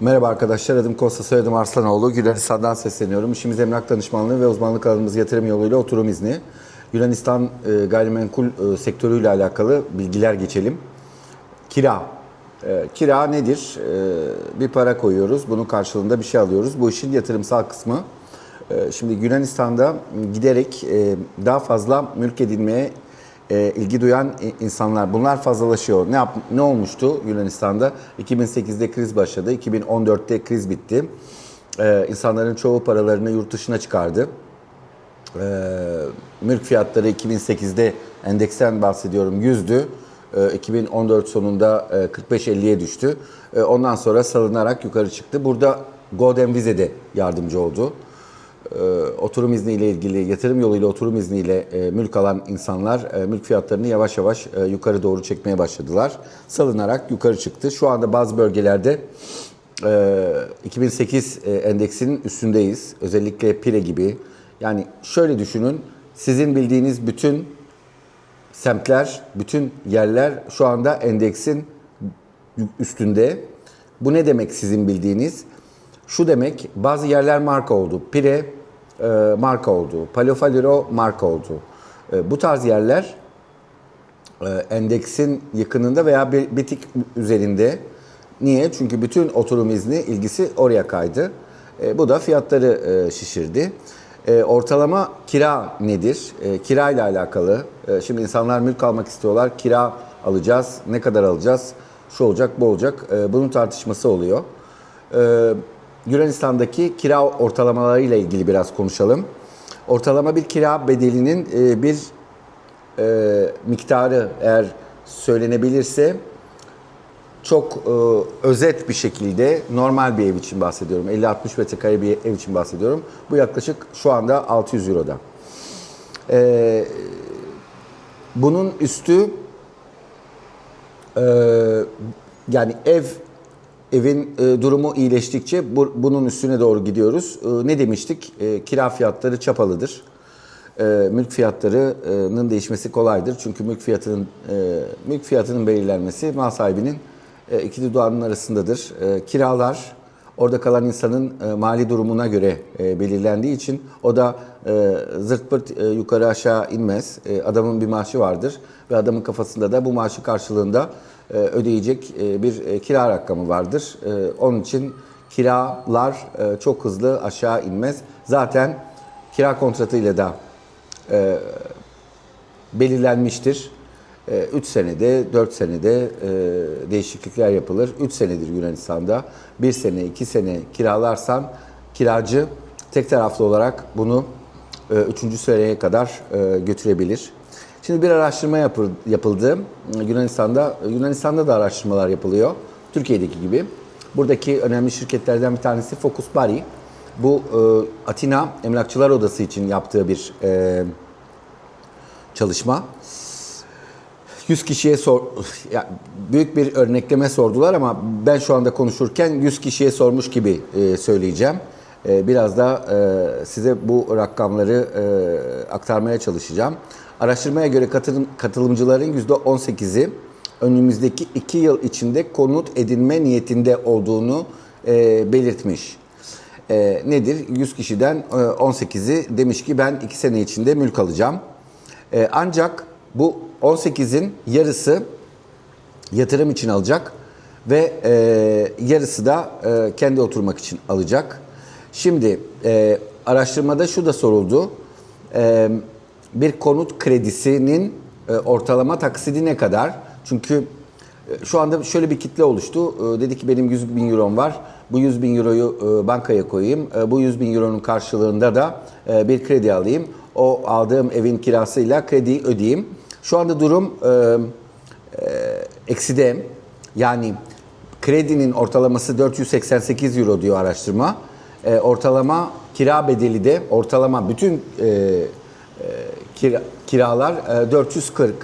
Merhaba arkadaşlar, adım Kosta, soyadım Arslanoğlu. Yunanistan'dan sesleniyorum. İşimiz emlak danışmanlığı ve uzmanlık alanımız yatırım yoluyla oturum izni. Yunanistan e, gayrimenkul e, sektörüyle alakalı bilgiler geçelim. Kira. E, kira nedir? E, bir para koyuyoruz, bunun karşılığında bir şey alıyoruz. Bu işin yatırımsal kısmı. E, şimdi Yunanistan'da giderek e, daha fazla mülk edinmeye e, ilgi duyan insanlar. Bunlar fazlalaşıyor. Ne yap, ne olmuştu Yunanistan'da? 2008'de kriz başladı, 2014'te kriz bitti. E, insanların çoğu paralarını yurt dışına çıkardı. E, mülk fiyatları 2008'de endeksten bahsediyorum 100'dü. E, 2014 sonunda e, 45-50'ye düştü. E, ondan sonra salınarak yukarı çıktı. Burada Golden Vize de yardımcı oldu. E, oturum izniyle ilgili, yatırım yoluyla oturum izniyle e, mülk alan insanlar e, mülk fiyatlarını yavaş yavaş yukarı doğru çekmeye başladılar. Salınarak yukarı çıktı. Şu anda bazı bölgelerde e, 2008 e, endeksinin üstündeyiz. Özellikle Pire gibi. Yani şöyle düşünün, sizin bildiğiniz bütün semtler, bütün yerler şu anda endeksin üstünde. Bu ne demek sizin bildiğiniz? Şu demek bazı yerler marka oldu. Pire e, marka oldu. Palofaliro marka oldu. E, bu tarz yerler e, endeksin yakınında veya bir, bir tık üzerinde. Niye? Çünkü bütün oturum izni ilgisi oraya kaydı. E, bu da fiyatları e, şişirdi. E, ortalama kira nedir? E, kira ile alakalı. E, şimdi insanlar mülk almak istiyorlar. Kira alacağız. Ne kadar alacağız? Şu olacak, bu olacak. E, bunun tartışması oluyor. E, Yunanistan'daki kira ortalamalarıyla ilgili biraz konuşalım. Ortalama bir kira bedelinin e, bir e, miktarı eğer söylenebilirse çok e, özet bir şekilde normal bir ev için bahsediyorum. 50-60 metrekare bir ev için bahsediyorum. Bu yaklaşık şu anda 600 Euro'da. Bunun üstü yani ev evin e, durumu iyileştikçe bu, bunun üstüne doğru gidiyoruz. E, ne demiştik? E, kira fiyatları çapalıdır. E, mülk fiyatlarının değişmesi kolaydır. Çünkü mülk fiyatının e, mülk fiyatının belirlenmesi mal sahibinin e, iki dudağının arasındadır. E, kiralar orada kalan insanın e, mali durumuna göre e, belirlendiği için o da e, zırt pırt e, yukarı aşağı inmez. E, adamın bir maaşı vardır ve adamın kafasında da bu maaşı karşılığında e, ödeyecek e, bir e, kira rakamı vardır. E, Onun için kiralar e, çok hızlı aşağı inmez. Zaten kira kontratıyla da e, belirlenmiştir. 3 senede, 4 senede e, değişiklikler yapılır. 3 senedir Yunanistan'da. 1 sene, 2 sene kiralarsan kiracı tek taraflı olarak bunu 3. seneye kadar e, götürebilir. Şimdi bir araştırma yapı- yapıldı. Yunanistan'da Yunanistan'da da araştırmalar yapılıyor. Türkiye'deki gibi. Buradaki önemli şirketlerden bir tanesi Focus Bari. Bu e, Atina Emlakçılar Odası için yaptığı bir e, çalışma. 100 kişiye sor, ya büyük bir örnekleme sordular ama ben şu anda konuşurken 100 kişiye sormuş gibi e, söyleyeceğim. E, biraz da e, size bu rakamları e, aktarmaya çalışacağım. Araştırmaya göre katılım, katılımcıların %18'i önümüzdeki 2 yıl içinde konut edinme niyetinde olduğunu e, belirtmiş. E, nedir? 100 kişiden e, 18'i demiş ki ben 2 sene içinde mülk alacağım. E, ancak bu 18'in yarısı yatırım için alacak ve e, yarısı da e, kendi oturmak için alacak. Şimdi e, araştırmada şu da soruldu. E, bir konut kredisinin e, ortalama taksidi ne kadar? Çünkü e, şu anda şöyle bir kitle oluştu. E, dedi ki benim 100 bin eurom var. Bu 100 bin euroyu e, bankaya koyayım. E, bu 100 bin euronun karşılığında da e, bir kredi alayım. O aldığım evin kirasıyla krediyi ödeyeyim. Şu anda durum e, e, ekside. Yani kredinin ortalaması 488 euro diyor araştırma. E, ortalama kira bedeli de ortalama bütün e, e, kira, kiralar e, 440.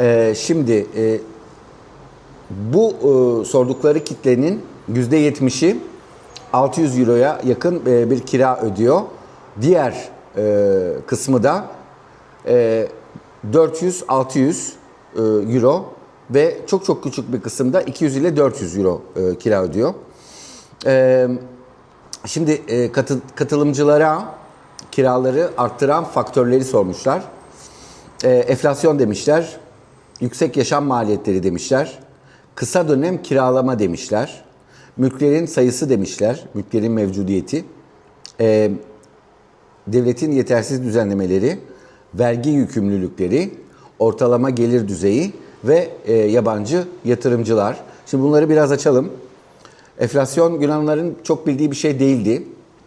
E, şimdi e, bu e, sordukları kitlenin %70'i 600 euroya yakın e, bir kira ödüyor. Diğer e, kısmı da e, 400-600 e, euro ve çok çok küçük bir kısımda 200 ile 400 euro e, kira ödüyor. Ee, şimdi e, katı- katılımcılara kiraları arttıran faktörleri sormuşlar. Ee, enflasyon demişler, yüksek yaşam maliyetleri demişler, kısa dönem kiralama demişler, mülklerin sayısı demişler, mülklerin mevcudiyeti, Ee, devletin yetersiz düzenlemeleri, vergi yükümlülükleri, ortalama gelir düzeyi ve e, yabancı yatırımcılar. Şimdi bunları biraz açalım. Enflasyon Yunanların çok bildiği bir şey değildi.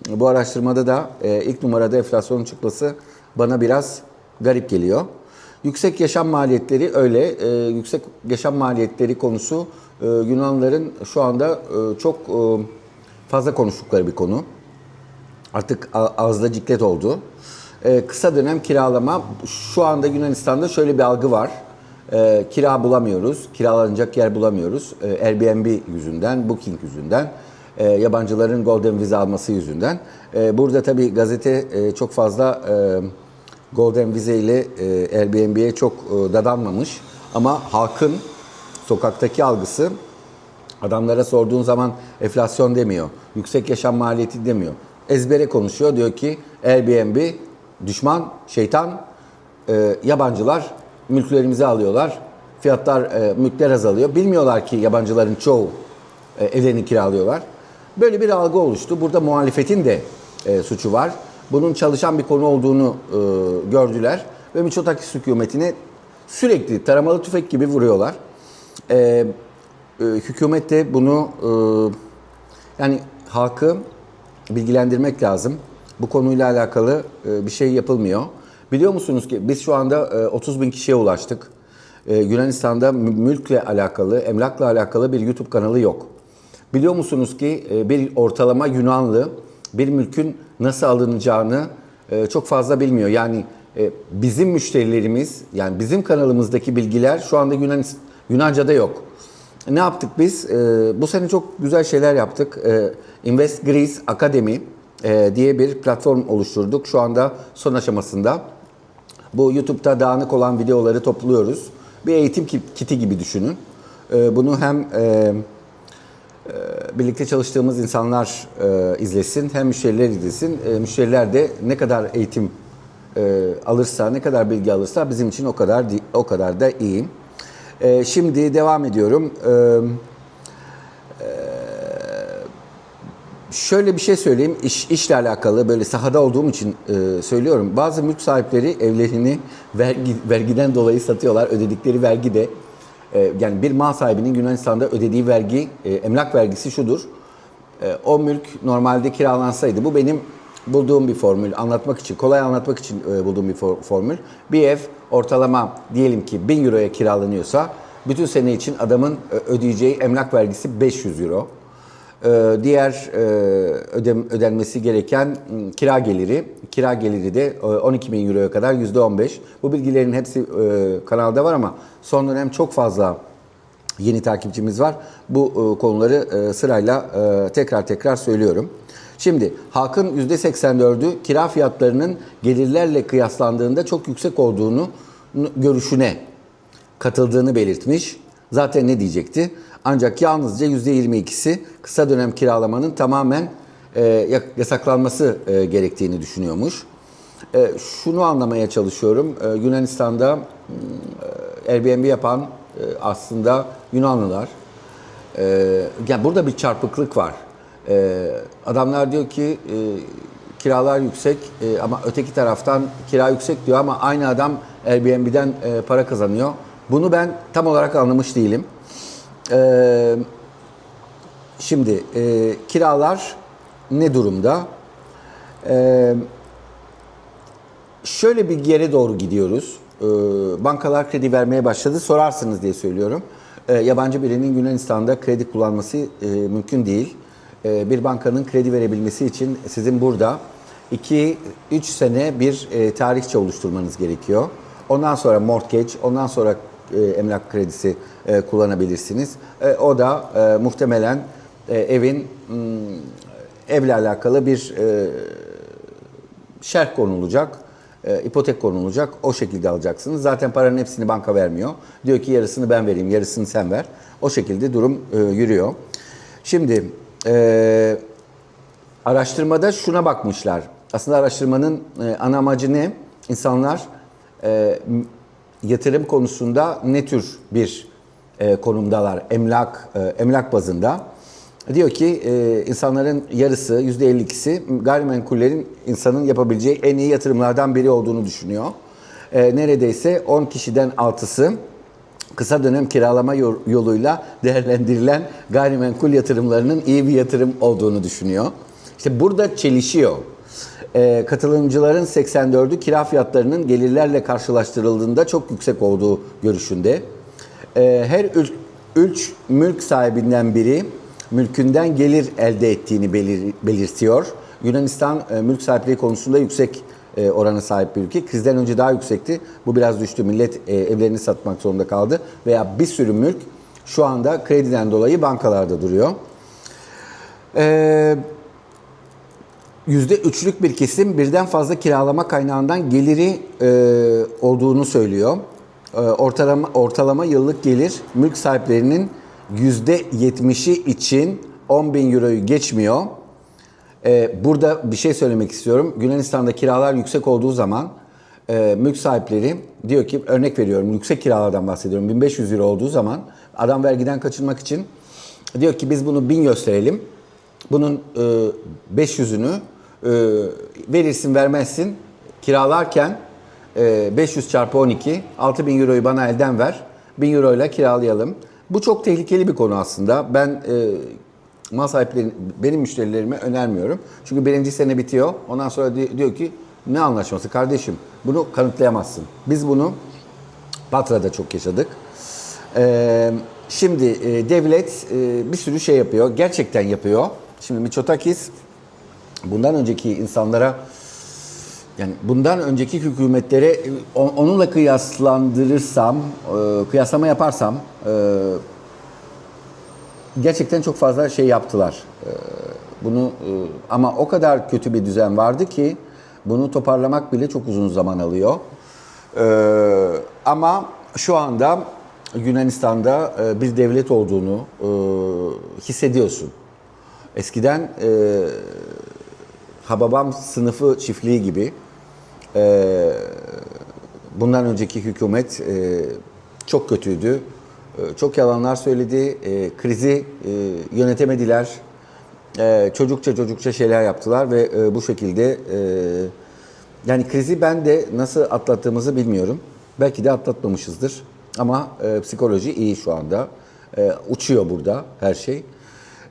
Bu araştırmada da e, ilk numarada enflasyonun çıkması bana biraz garip geliyor. Yüksek yaşam maliyetleri öyle. E, yüksek yaşam maliyetleri konusu e, Yunanların şu anda e, çok e, fazla konuştukları bir konu. Artık ağızda ciklet oldu. Ee, kısa dönem kiralama. Şu anda Yunanistan'da şöyle bir algı var. Ee, kira bulamıyoruz, kiralanacak yer bulamıyoruz. Ee, Airbnb yüzünden, Booking yüzünden, yabancıların Golden Visa alması yüzünden. Burada tabii gazete e, çok fazla e, Golden Visa ile e, Airbnb'ye çok e, dadanmamış. Ama halkın sokaktaki algısı Adamlara sorduğun zaman enflasyon demiyor, yüksek yaşam maliyeti demiyor. Ezbere konuşuyor. Diyor ki Airbnb düşman, şeytan, e, yabancılar mülklerimizi alıyorlar. Fiyatlar, e, mülkler azalıyor. Bilmiyorlar ki yabancıların çoğu e, evlerini kiralıyorlar. Böyle bir algı oluştu. Burada muhalefetin de e, suçu var. Bunun çalışan bir konu olduğunu e, gördüler ve Mitsotakis hükümetine sürekli taramalı tüfek gibi vuruyorlar. E, e, hükümet de bunu e, yani halkı bilgilendirmek lazım. Bu konuyla alakalı e, bir şey yapılmıyor. Biliyor musunuz ki biz şu anda e, 30 bin kişiye ulaştık. E, Yunanistan'da mü- mülkle alakalı, emlakla alakalı bir YouTube kanalı yok. Biliyor musunuz ki e, bir ortalama Yunanlı bir mülkün nasıl alınacağını e, çok fazla bilmiyor. Yani e, bizim müşterilerimiz, yani bizim kanalımızdaki bilgiler şu anda Yunan Yunanca'da yok. Ne yaptık biz? E, bu sene çok güzel şeyler yaptık. E, Invest Greece Academy e, diye bir platform oluşturduk. Şu anda son aşamasında. Bu YouTube'da dağınık olan videoları topluyoruz. Bir eğitim ki- kiti gibi düşünün. E, bunu hem e, birlikte çalıştığımız insanlar e, izlesin, hem müşteriler izlesin. E, müşteriler de ne kadar eğitim e, alırsa, ne kadar bilgi alırsa bizim için o kadar o kadar da iyi. E, şimdi devam ediyorum. E, e, şöyle bir şey söyleyeyim, iş, işle alakalı böyle sahada olduğum için e, söylüyorum. Bazı mülk sahipleri evlerini vergi, vergiden dolayı satıyorlar. Ödedikleri vergi de e, yani bir mal sahibinin Yunanistan'da ödediği vergi, e, emlak vergisi şudur. E, o mülk normalde kiralansaydı, bu benim bulduğum bir formül, anlatmak için, kolay anlatmak için e, bulduğum bir for- formül. Bir ev ortalama diyelim ki 1000 euroya kiralanıyorsa, bütün sene için adamın e, ödeyeceği emlak vergisi 500 euro. Ee, Diğer e, ödem, ödenmesi gereken m, kira geliri, kira geliri de e, 12 bin euroya kadar yüzde 15. Bu bilgilerin hepsi e, kanalda var ama son dönem çok fazla yeni takipçimiz var. Bu e, konuları e, sırayla e, tekrar tekrar söylüyorum. Şimdi halkın %84'ü kira fiyatlarının gelirlerle kıyaslandığında çok yüksek olduğunu görüşüne katıldığını belirtmiş. Zaten ne diyecekti? Ancak yalnızca %22'si kısa dönem kiralamanın tamamen e, ya- yasaklanması e, gerektiğini düşünüyormuş. E, şunu anlamaya çalışıyorum. Yunanistan'da e, Airbnb yapan aslında Yunanlılar. Yani burada bir çarpıklık var. Adamlar diyor ki kiralar yüksek ama öteki taraftan kira yüksek diyor ama aynı adam Airbnb'den para kazanıyor. Bunu ben tam olarak anlamış değilim. E, şimdi e, kiralar ne durumda? E, şöyle bir yere doğru gidiyoruz. E, bankalar kredi vermeye başladı. Sorarsınız diye söylüyorum. E, yabancı birinin Yunanistan'da kredi kullanması e, mümkün değil. E, bir bankanın kredi verebilmesi için sizin burada 2-3 sene bir e, tarihçe oluşturmanız gerekiyor. Ondan sonra mortgage, ondan sonra emlak kredisi e, kullanabilirsiniz. E, o da e, muhtemelen e, evin mm, evle alakalı bir e, şerh konulacak, e, ipotek konulacak. O şekilde alacaksınız. Zaten paranın hepsini banka vermiyor. Diyor ki yarısını ben vereyim, yarısını sen ver. O şekilde durum e, yürüyor. Şimdi e, araştırmada şuna bakmışlar. Aslında araştırmanın e, ana amacı ne? İnsanlar e, yatırım konusunda ne tür bir e, konumdalar? Emlak e, emlak bazında. Diyor ki e, insanların yarısı %52'si gayrimenkullerin insanın yapabileceği en iyi yatırımlardan biri olduğunu düşünüyor. E, neredeyse 10 kişiden 6'sı kısa dönem kiralama yol- yoluyla değerlendirilen gayrimenkul yatırımlarının iyi bir yatırım olduğunu düşünüyor. İşte burada çelişiyor e, katılımcıların 84'ü kira fiyatlarının gelirlerle karşılaştırıldığında çok yüksek olduğu görüşünde. E, her ül, üç mülk sahibinden biri mülkünden gelir elde ettiğini belir, belirtiyor. Yunanistan e, mülk sahipliği konusunda yüksek e, orana sahip bir ülke. Krizden önce daha yüksekti. Bu biraz düştü. Millet e, evlerini satmak zorunda kaldı. Veya bir sürü mülk şu anda krediden dolayı bankalarda duruyor. Eee %3'lük bir kesim birden fazla kiralama kaynağından geliri e, olduğunu söylüyor. E, ortalama, ortalama yıllık gelir mülk sahiplerinin %70'i için 10 bin euroyu geçmiyor. E, burada bir şey söylemek istiyorum. Yunanistan'da kiralar yüksek olduğu zaman e, mülk sahipleri diyor ki örnek veriyorum yüksek kiralardan bahsediyorum 1500 euro olduğu zaman adam vergiden kaçınmak için diyor ki biz bunu 1000 gösterelim. Bunun e, 500'ünü e, verirsin vermezsin kiralarken e, 500 çarpı 12 6000 euroyu bana elden ver 1000 euro ile kiralayalım. Bu çok tehlikeli bir konu aslında. Ben e, mal sahipleri benim müşterilerime önermiyorum. Çünkü birinci sene bitiyor. Ondan sonra di- diyor ki ne anlaşması kardeşim bunu kanıtlayamazsın. Biz bunu Patra'da çok yaşadık. Ee, şimdi e, devlet e, bir sürü şey yapıyor. Gerçekten yapıyor. Şimdi Mitsotakis bundan önceki insanlara yani bundan önceki hükümetlere e, on- onunla kıyaslandırırsam, e, kıyaslama yaparsam e, gerçekten çok fazla şey yaptılar. Bunu ama o kadar kötü bir düzen vardı ki bunu toparlamak bile çok uzun zaman alıyor. Ama şu anda Yunanistan'da bir devlet olduğunu hissediyorsun. Eskiden Hababam sınıfı çiftliği gibi e, bundan önceki hükümet e, çok kötüydü. E, çok yalanlar söyledi. E, krizi e, yönetemediler. E, çocukça çocukça şeyler yaptılar ve e, bu şekilde e, yani krizi ben de nasıl atlattığımızı bilmiyorum. Belki de atlatmamışızdır. Ama e, psikoloji iyi şu anda. E, uçuyor burada her şey.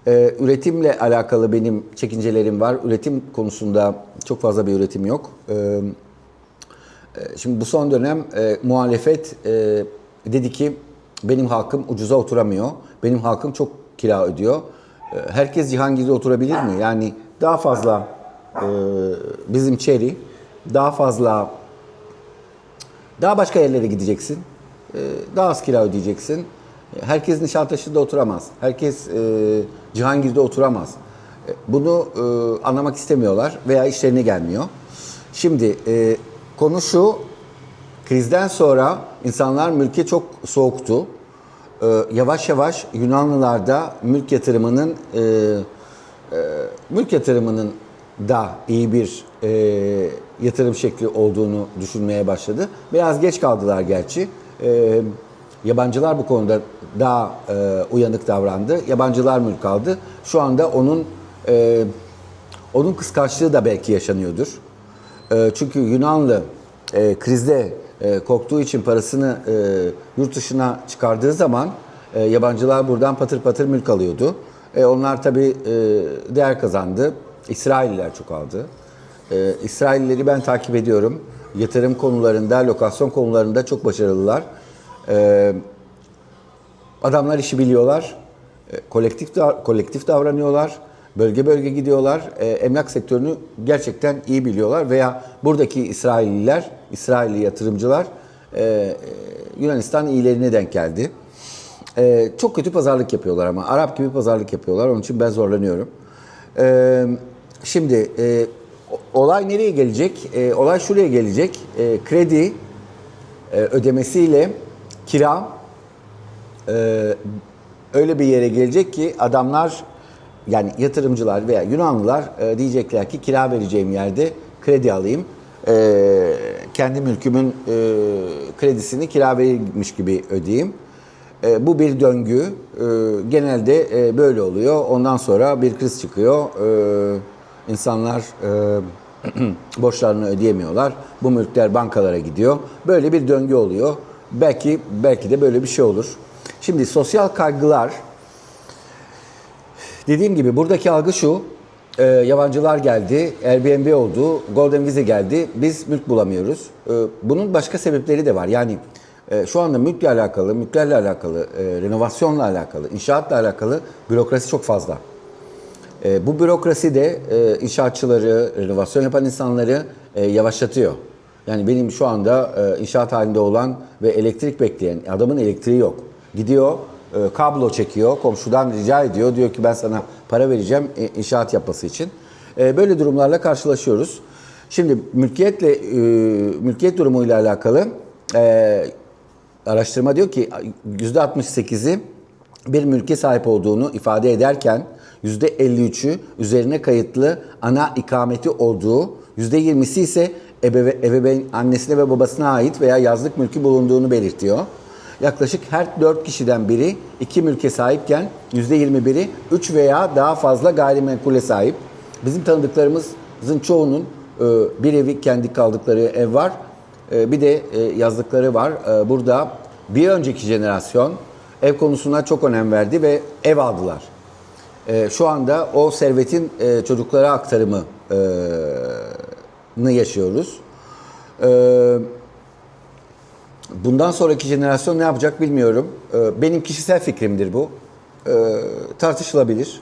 E, üretimle alakalı benim çekincelerim var. Üretim konusunda çok fazla bir üretim yok. E, e, Şimdi bu son dönem e, muhalefet e, dedi ki benim halkım ucuza oturamıyor. Benim halkım çok kira ödüyor. E, herkes Cihangir'de oturabilir mi? Yani daha fazla e, bizim çeri, daha fazla daha başka yerlere gideceksin. E, daha az kira ödeyeceksin. Herkes Nişantaşı'da oturamaz. Herkes e, Cihangir'de oturamaz. E, Bunu e, anlamak istemiyorlar veya işlerine gelmiyor. Şimdi e, konu şu, krizden sonra insanlar mülke çok soğuktu. E, yavaş yavaş Yunanlılarda mülk yatırımının e, e, mülk yatırımının da iyi bir e, yatırım şekli olduğunu düşünmeye başladı. Biraz geç kaldılar gerçi. E, yabancılar bu konuda daha e, uyanık davrandı. Yabancılar mülk aldı. Şu anda onun e, onun kıskançlığı da belki yaşanıyordur. E, çünkü Yunanlı e, krizde e, korktuğu için parasını e, yurt dışına çıkardığı zaman e, yabancılar buradan patır patır mülk alıyordu. E, onlar tabii e, değer kazandı. İsrailliler çok aldı. E, İsraillileri ben takip ediyorum. Yatırım konularında, lokasyon konularında çok başarılılar. E, Adamlar işi biliyorlar. E, Kolektif kolektif davranıyorlar. Bölge bölge gidiyorlar. E, emlak sektörünü gerçekten iyi biliyorlar veya buradaki İsrailliler, İsrailli yatırımcılar e, Yunanistan iyilerine denk geldi. E, çok kötü pazarlık yapıyorlar ama Arap gibi pazarlık yapıyorlar. Onun için ben zorlanıyorum. E, şimdi e, olay nereye gelecek? E, olay şuraya gelecek. E, kredi e, ödemesiyle kira e, öyle bir yere gelecek ki adamlar yani yatırımcılar veya Yunanlılar e, diyecekler ki kira vereceğim yerde kredi alayım. E, kendi mülkümün e, kredisini kira verilmiş gibi ödeyeyim. E, bu bir döngü. E, genelde e, böyle oluyor. Ondan sonra bir kriz çıkıyor. E, insanlar e, borçlarını ödeyemiyorlar. Bu mülkler bankalara gidiyor. Böyle bir döngü oluyor. Belki belki de böyle bir şey olur. Şimdi sosyal kaygılar dediğim gibi buradaki algı şu. e, yabancılar geldi, Airbnb oldu, Golden Visa geldi. Biz mülk bulamıyoruz. E, bunun başka sebepleri de var. Yani e, şu anda mülkle alakalı, mülklerle alakalı, e, renovasyonla alakalı, inşaatla alakalı bürokrasi çok fazla. E, bu bürokrasi de e, inşaatçıları, renovasyon yapan insanları e, yavaşlatıyor. Yani benim şu anda e, inşaat halinde olan ve elektrik bekleyen adamın elektriği yok. Gidiyor, e, kablo çekiyor, komşudan rica ediyor. Diyor ki ben sana para vereceğim e, inşaat yapması için. E, böyle durumlarla karşılaşıyoruz. Şimdi mülkiyetle e, mülkiyet durumuyla alakalı e, araştırma diyor ki %68'i bir mülke sahip olduğunu ifade ederken %53'ü üzerine kayıtlı ana ikameti olduğu, %20'si ise ebeve, ebeveyn annesine ve babasına ait veya yazlık mülkü bulunduğunu belirtiyor. Yaklaşık her 4 kişiden biri 2 mülke sahipken %21'i 3 veya daha fazla gayrimenkule sahip. Bizim tanıdıklarımızın çoğunun e, bir evi kendi kaldıkları ev var. E, Bir de e, yazlıkları var. Burada bir önceki jenerasyon ev konusuna çok önem verdi ve ev aldılar. Şu anda o servetin çocuklara aktarımını yaşıyoruz. E, Bundan sonraki jenerasyon ne yapacak bilmiyorum. E, Benim kişisel fikrimdir bu. E, Tartışılabilir.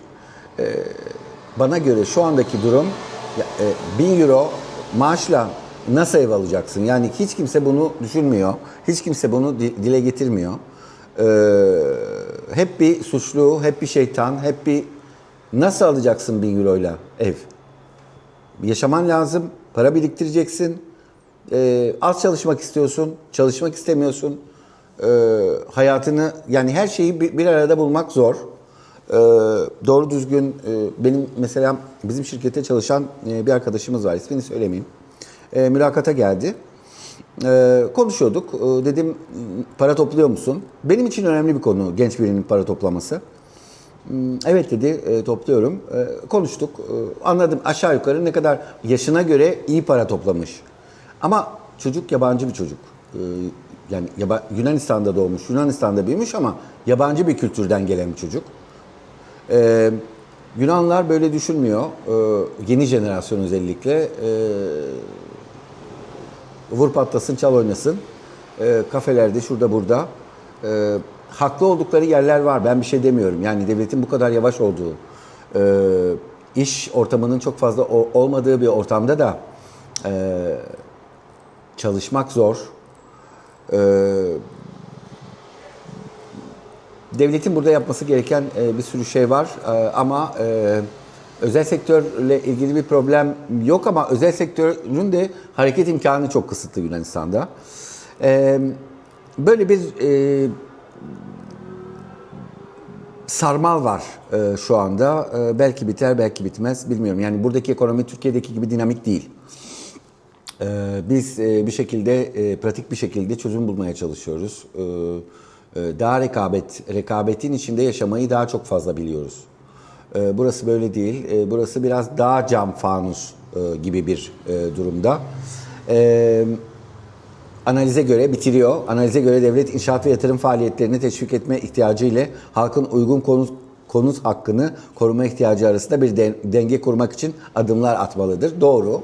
Bana göre şu andaki durum ya, e, 1000 euro maaşla nasıl ev alacaksın? Yani hiç kimse bunu düşünmüyor. Hiç kimse bunu di- dile getirmiyor. Hep bir suçlu, hep bir şeytan, hep bir nasıl alacaksın 1000 euroyla ev? Yaşaman lazım, para biriktireceksin. Ee, az çalışmak istiyorsun, çalışmak istemiyorsun. Ee, hayatını yani her şeyi bir, bir arada bulmak zor. Ee, doğru düzgün e, benim mesela bizim şirkette çalışan e, bir arkadaşımız var. ismini söylemeyeyim. Ee, mülakata geldi. Ee, konuşuyorduk. Ee, dedim para topluyor musun? Benim için önemli bir konu genç birinin para toplaması. Hmm, Evet dedi, e, topluyorum. E, konuştuk, E, anladım aşağı yukarı ne kadar yaşına göre iyi para toplamış. Ama çocuk yabancı bir çocuk. Yani Yunanistan'da doğmuş, Yunanistan'da büyümüş ama yabancı bir kültürden gelen bir çocuk. Yunanlılar böyle düşünmüyor. Yeni jenerasyon özellikle. E, vur patlasın, çal oynasın. Kafelerde, şurada burada. E, haklı oldukları yerler var. Ben bir şey demiyorum. Yani devletin bu kadar yavaş olduğu, e, iş ortamının çok fazla o- olmadığı bir ortamda da e, çalışmak zor. E, devletin burada yapması gereken e, bir sürü şey var E, ama e, özel sektörle ilgili bir problem yok ama özel sektörün de hareket imkanı çok kısıtlı Yunanistan'da. E, böyle bir e, sarmal var e, şu anda. E, belki biter, belki bitmez bilmiyorum. Yani buradaki ekonomi Türkiye'deki gibi dinamik değil. Ee, Biz e, bir şekilde e, pratik bir şekilde çözüm bulmaya çalışıyoruz. Ee, e, Daha rekabet, rekabetin içinde yaşamayı daha çok fazla biliyoruz. Ee, Burası böyle değil. Ee, Burası biraz daha cam fanus e, gibi bir e, durumda. Ee, Analize göre bitiriyor. Analize göre devlet inşaat ve yatırım faaliyetlerini teşvik etme ihtiyacı ile halkın uygun konut, konut hakkını koruma ihtiyacı arasında bir den- denge kurmak için adımlar atmalıdır. Doğru.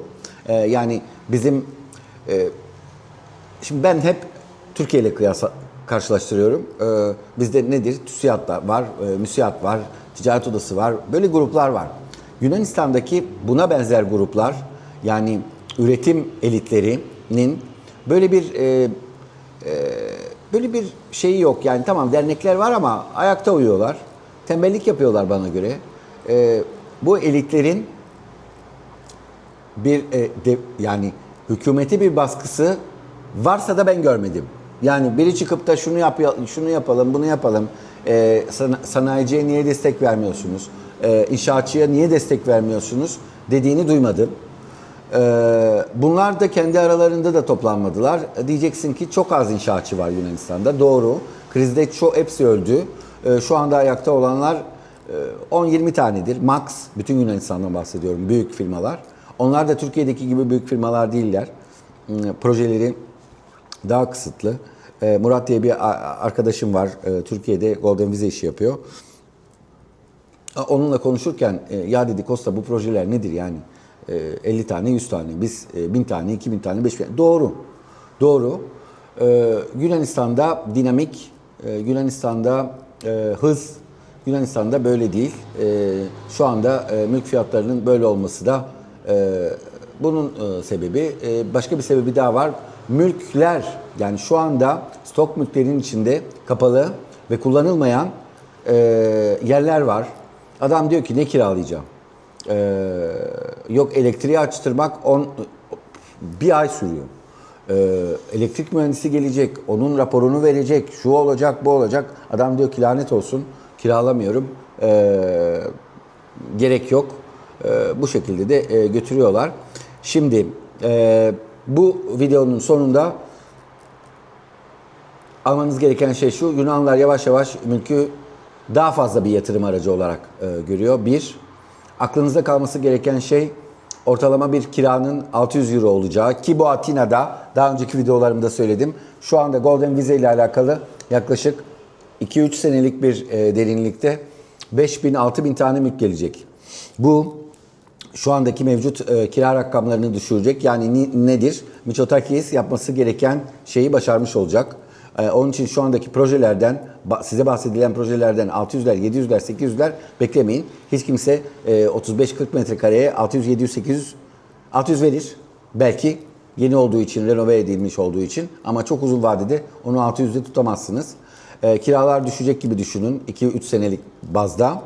Ee, yani bizim e, şimdi ben hep Türkiye ile kıyasla karşılaştırıyorum. Ee, bizde nedir? TÜSİAD da var, e, MÜSİAD var, ticaret odası var. Böyle gruplar var. Yunanistan'daki buna benzer gruplar yani üretim elitlerinin böyle bir e, e, böyle bir şeyi yok. Yani tamam dernekler var ama ayakta uyuyorlar. Tembellik yapıyorlar bana göre. E, bu elitlerin bir e, de, yani hükümeti bir baskısı varsa da ben görmedim. Yani biri çıkıp da şunu yap şunu yapalım, bunu yapalım. E, sana- sanayiciye niye destek vermiyorsunuz? e, inşaatçıya niye destek vermiyorsunuz dediğini duymadım. Ee, bunlar da kendi aralarında da toplanmadılar. E, Diyeceksin ki çok az inşaatçı var Yunanistan'da. Doğru. Krizde çok hepsi öldü. Ee, şu anda ayakta olanlar e, 10-20 tanedir. Max. Bütün Yunanistan'dan bahsediyorum. Büyük firmalar. Onlar da Türkiye'deki gibi büyük firmalar değiller. Hmm, Projeleri daha kısıtlı. Ee, Murat diye bir arkadaşım var. Türkiye'de Golden Visa işi yapıyor. Onunla konuşurken e, ya dedi Costa bu projeler nedir yani? E, 50 tane 100 tane biz e, 1000 tane 2000 tane 5000 tane. Doğru. Doğru. E, Yunanistan'da dinamik, e, Yunanistan'da e, hız, Yunanistan'da böyle değil. E, şu anda e, mülk fiyatlarının böyle olması da e, bunun e, sebebi. E, başka bir sebebi daha var. Mülkler yani şu anda stok mülklerin içinde kapalı ve kullanılmayan e, yerler var. Adam diyor ki ne kiralayacağım? Ee, yok elektriği açtırmak on, bir ay sürüyor. Ee, elektrik mühendisi gelecek, onun raporunu verecek, şu olacak, bu olacak. Adam diyor ki lanet olsun, kiralamıyorum, Ee, gerek yok. Ee, bu şekilde de e, götürüyorlar. Şimdi e, bu videonun sonunda almanız gereken şey şu. Yunanlılar yavaş yavaş mülkü daha fazla bir yatırım aracı olarak e, görüyor. Bir, aklınızda kalması gereken şey ortalama bir kiranın 600 euro olacağı ki bu Atina'da daha önceki videolarımda söyledim. Şu anda Golden Visa ile alakalı yaklaşık 2-3 senelik bir e, derinlikte 5000-6000 tane mülk gelecek. Bu şu andaki mevcut e, kira rakamlarını düşürecek. Yani ni- nedir? Mitsotakis yapması gereken şeyi başarmış olacak. E, onun için şu andaki projelerden, size bahsedilen projelerden 600'ler, 700'ler, 800'ler beklemeyin. Hiç kimse e, 35-40 metrekareye 600, 700, 800, 600 verir. Belki yeni olduğu için, renove edilmiş olduğu için ama çok uzun vadede onu 600'de tutamazsınız. E, kiralar düşecek gibi düşünün 2-3 senelik bazda.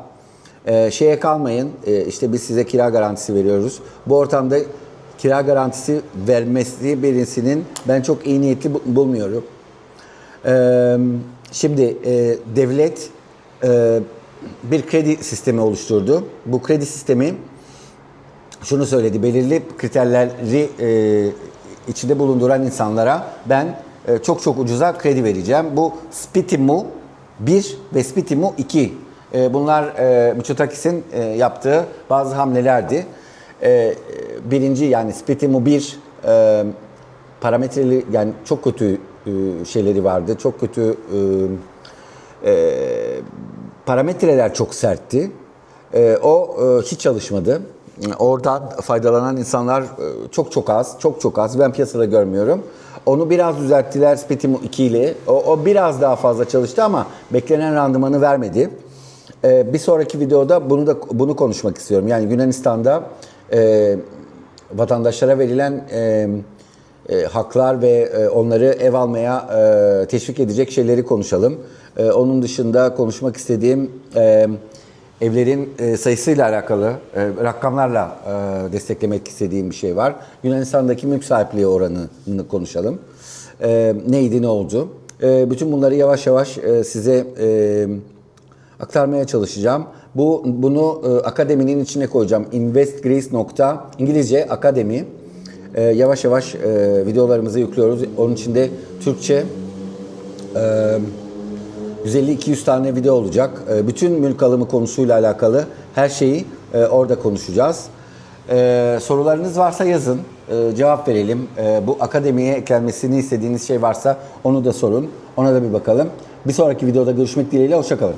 Ee, şeye kalmayın, ee, işte biz size kira garantisi veriyoruz. Bu ortamda kira garantisi vermesi birisinin ben çok iyi niyetli bu- bulmuyorum. Şimdi e, devlet e, bir kredi sistemi oluşturdu. Bu kredi sistemi şunu söyledi, belirli kriterleri e, içinde bulunduran insanlara ben e, çok çok ucuza kredi vereceğim. Bu Spitimu 1 ve Spitimu 2. E, bunlar e, Mitsotakis'in e, yaptığı bazı hamlelerdi. E, birinci yani Spitimu 1 e, parametreli yani çok kötü e, şeyleri vardı. Çok kötü e, e, parametreler çok sertti. E, o e, hiç çalışmadı. Oradan faydalanan insanlar e, çok çok az, çok çok az. Ben piyasada görmüyorum. Onu biraz düzelttiler Spitimo 2 ile. O, o biraz daha fazla çalıştı ama beklenen randımanı vermedi. E, bir sonraki videoda bunu da bunu konuşmak istiyorum. Yani Yunanistan'da e, vatandaşlara verilen e, e, haklar ve e, onları ev almaya e, teşvik edecek şeyleri konuşalım. E, onun dışında konuşmak istediğim e, evlerin e, sayısıyla alakalı e, rakamlarla e, desteklemek istediğim bir şey var. Yunanistan'daki mülk sahipliği oranını konuşalım. E, neydi ne oldu? E, bütün bunları yavaş yavaş e, size e, aktarmaya çalışacağım. Bu bunu e, akademinin içine koyacağım. Investgreece İngilizce akademi. E, yavaş yavaş e, videolarımızı yüklüyoruz. Onun içinde Türkçe e, 150-200 tane video olacak. E, bütün mülk alımı konusuyla alakalı her şeyi e, orada konuşacağız. E, sorularınız varsa yazın. E, cevap verelim. E, bu akademiye eklenmesini istediğiniz şey varsa onu da sorun. Ona da bir bakalım. Bir sonraki videoda görüşmek dileğiyle. Hoşçakalın.